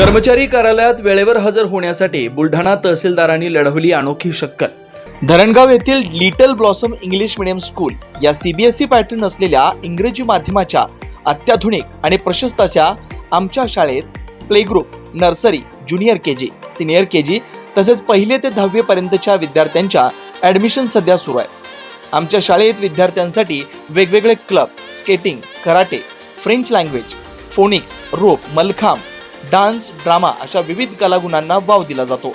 कर्मचारी कार्यालयात वेळेवर हजर होण्यासाठी बुलढाणा तहसीलदारांनी लढवली अनोखी शक्कल. धरणगाव येथील little blossom English medium school या सीबीएसई पॅटर्न असलेल्या इंग्रजी माध्यमाच्या अत्याधुनिक आणि प्रशस्त अशा आमच्या शाळेत play group nursery junior K G senior K G तसेच पहिले ते दहावीपर्यंतच्या विद्यार्थ्यांच्या ॲडमिशन सध्या सुरू आहे. आमच्या शाळेत विद्यार्थ्यांसाठी वेगवेगळे club skating karate French language phonics rope mallakhamb dance drama अशा विविध कलागुणांना वाव दिला जातो.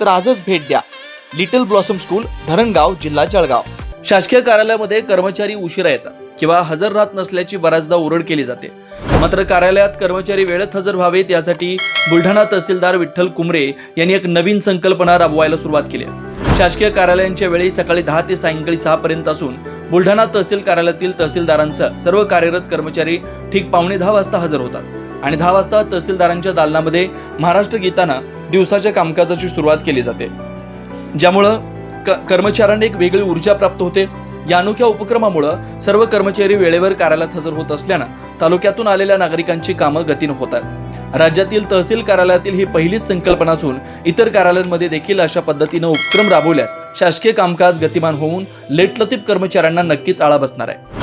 तर आजच भेट द्या. लिटल ब्लॉसम स्कूल धरणगाव जिल्हा जळगाव. शासकीय कार्यालयामध्ये कर्मचारी उशिरा येतात किंवा हजर राहत नसल्याची बऱ्याचदा ओरड केली जाते. मात्र कार्यालयात कर्मचारी वेळेत हजर व्हावेत यासाठी बुलढाणा तहसीलदार विठ्ठल कुमरे यांनी एक नवीन संकल्पना राबवायला सुरुवात केली आहे. शासकीय कार्यालयांच्या वेळी सकाळी दहा ते सायंकाळी सहा पर्यंत असून बुलढाणा तहसील कार्यालयातील तहसीलदारांसह सर्व कार्यरत कर्मचारी ठीक पावणे दहा वाजता हजर होतात. आणि दहा वाजता तहसीलदारांच्या दालनामध्ये महाराष्ट्र गीतानं दिवसाच्या कामकाजाची सुरुवात केली जाते. ज्यामुळं क- कर्मचाऱ्यांना एक वेगळी ऊर्जा प्राप्त होते. या अनोख्या उपक्रमामुळं सर्व कर्मचारी वेळेवर कार्यालयात हजर होत असल्यानं तालुक्यातून आलेल्या नागरिकांची कामं गतीनं होतात राज्यातील तहसील कार्यालयातील ही पहिलीच संकल्पना असून इतर कार्यालयांमध्ये देखील अशा पद्धतीनं उपक्रम राबवल्यास शासकीय कामकाज गतिमान होऊन लेटलतीफ कर्मचाऱ्यांना नक्कीच आळा बसणार आहे.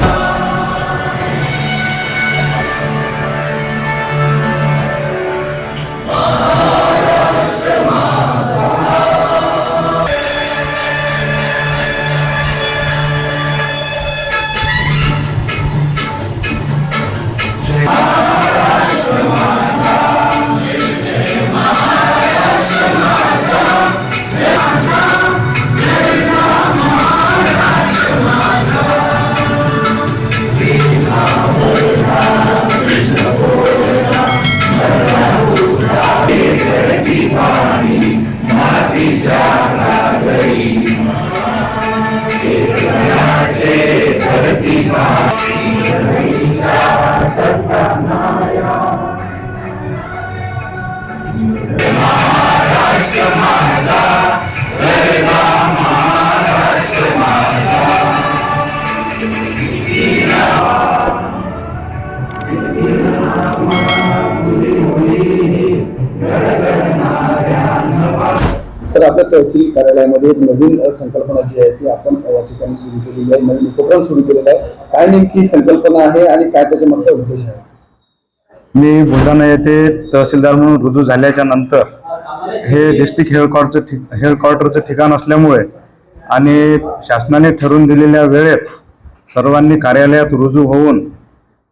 Sede Bhakti Bhakti सर आपल्या तहसील कार्यालयामध्ये एक नवीन संकल्पना जी आहे ती आपण या ठिकाणी सुरू केलेली आहे. नवीन उपक्रम सुरू केलेला आहे. काय नेमकी संकल्पना आहे आणि काय त्याच्या मागचा उद्देश आहे? मी बुलढाणा येथे तहसीलदार म्हणून रुजू झाल्याच्यानंतर हे डिस्ट्रिक्ट हेडक्वार्टरचं ठिक हेडक्वार्टरचं ठिकाण असल्यामुळे आणि शासनाने ठरवून दिलेल्या वेळेत सर्वांनी कार्यालयात रुजू होऊन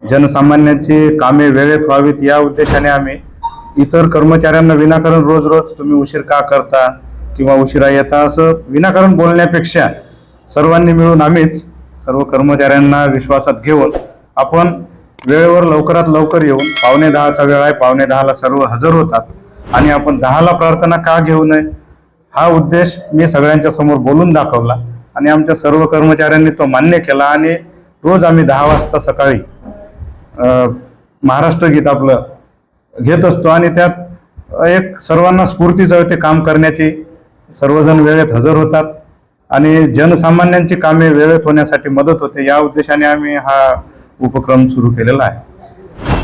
जनसामान्यांची कामे वेळेत व्हावीत या उद्देशाने आम्ही इतर कर्मचाऱ्यांना विनाकारण रोज रोज तुम्ही उशीर का करता? किंवा उशिरा येता असं विनाकारण बोलण्यापेक्षा सर्वांनी मिळून आम्हीच सर्व कर्मचाऱ्यांना विश्वासात घेऊन आपण वेळेवर लवकरात लवकर येऊन पावणे दहाचा वेळ आहे पावणे दहाला सर्व हजर होतात. आणि आपण दहाला प्रार्थना का घेऊ नये? हा उद्देश मी सगळ्यांच्या समोर बोलून दाखवला आणि आमच्या सर्व कर्मचाऱ्यांनी तो मान्य केला आणि रोज आम्ही दहा वाजता सकाळी महाराष्ट्र गीत आपलं घेत असतो आणि त्यात एक सर्वांना स्फूर्ती जळते काम करण्याची सर्वजण वेळेत हजर होतात आणि जनसामान्यांची कामे वेळेत होण्यासाठी मदत होते. या उद्देशाने आम्ही हा उपक्रम सुरू केलेला आहे.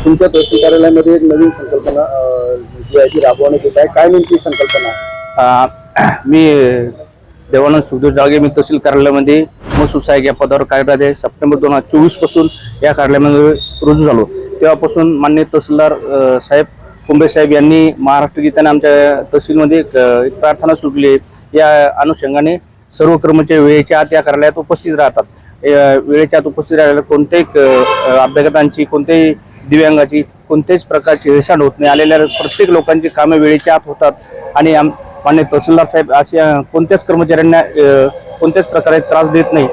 तुमच्या तहसील कार्यालयामध्ये एक नवीन संकल्पना जी आहे ती राबवण्यात येत आहे. काय नेमकी संकल्पना मी देवानंद सुखदेव जागे मी तहसील कार्यालयामध्ये महसूल सहाय्यक या पदावर कार्यरत आहे. सप्टेंबर दोन हजार चोवीसपासून या कार्यालयामध्ये रुजू झालो तेव्हापासून मान्य तहसीलदार साहेब कुंभे साहेब यांनी महाराष्ट्र गीताने आमच्या तहसीलमध्ये एक प्रार्थना सुटली आहे या अनुषंगाने सर्व कर्मचारी वेळेच्या आत या कार्यालयात उपस्थित राहतात. वेळेच्या आत उपस्थित राहिलेल्या कोणत्याही अभ्यागतांची कोणत्याही दिव्यांगाची कोणत्याच प्रकारची हेळसांड होत नाही. आलेल्या प्रत्येक लोकांची कामे वेळेच्या आत होतात. आणि आम मान्य तहसीलदार साहेब अशा कोणत्याच कर्मचाऱ्यांना कोणत्याच प्रकारे त्रास देत नाही.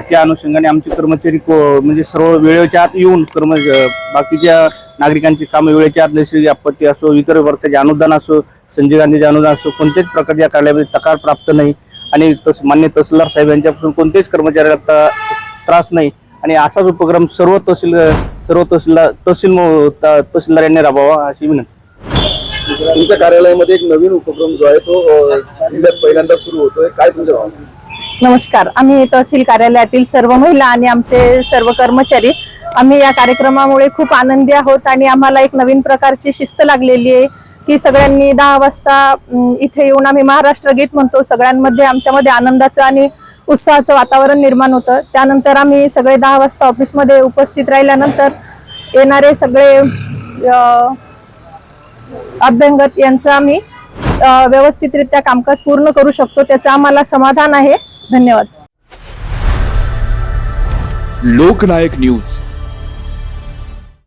त्या अनुषंगाने आमचे कर्मचारी को- म्हणजे सर्व वेळेच्या आत येऊन कर्म बाकीच्या नागरिकांची कामं वेळेच्या आत नैसर्गिक आपत्ती असो इतर वर्गाचे अनुदान असो संजय गांधीचे अनुदान असो कोणत्याच प्रकारच्या कार्यालयामध्ये तकार प्राप्त नाही. आणि तस मान्य तहसीलदार साहेब यांच्यापासून कोणत्याच कर्मचाऱ्याला त्रास नाही. आणि असाच उपक्रम सर्व तहसील सर्व तहसीलदार तहसील तहसीलदार यांनी राबवावा अशी विनंती. तुमच्या कार्यालयामध्ये एक नवीन उपक्रम जो आहे तो पहिल्यांदा सुरू होतोय. काय तुमच्या नमस्कार. आम्ही तहसील कार्यालयातील सर्व महिला आणि आमचे सर्व कर्मचारी आम्ही या कार्यक्रमामुळे खूप आनंदी आहोत आणि आम्हाला एक नवीन प्रकारची शिस्त लागलेली आहे की सगळ्यांनी दहा वाजता इथे येऊन आम्ही महाराष्ट्र गीत म्हणतो. सगळ्यांमध्ये आमच्यामध्ये आनंदाचं आणि उत्साहाचं वातावरण निर्माण होतं. त्यानंतर आम्ही सगळे दहा वाजता ऑफिसमध्ये उपस्थित राहिल्यानंतर येणारे सगळे अभ्यंगत यांचं आम्ही व्यवस्थितरित्या कामकाज पूर्ण करू शकतो. त्याचं आम्हाला समाधान आहे. धन्यवाद. लोकनायक न्यूज.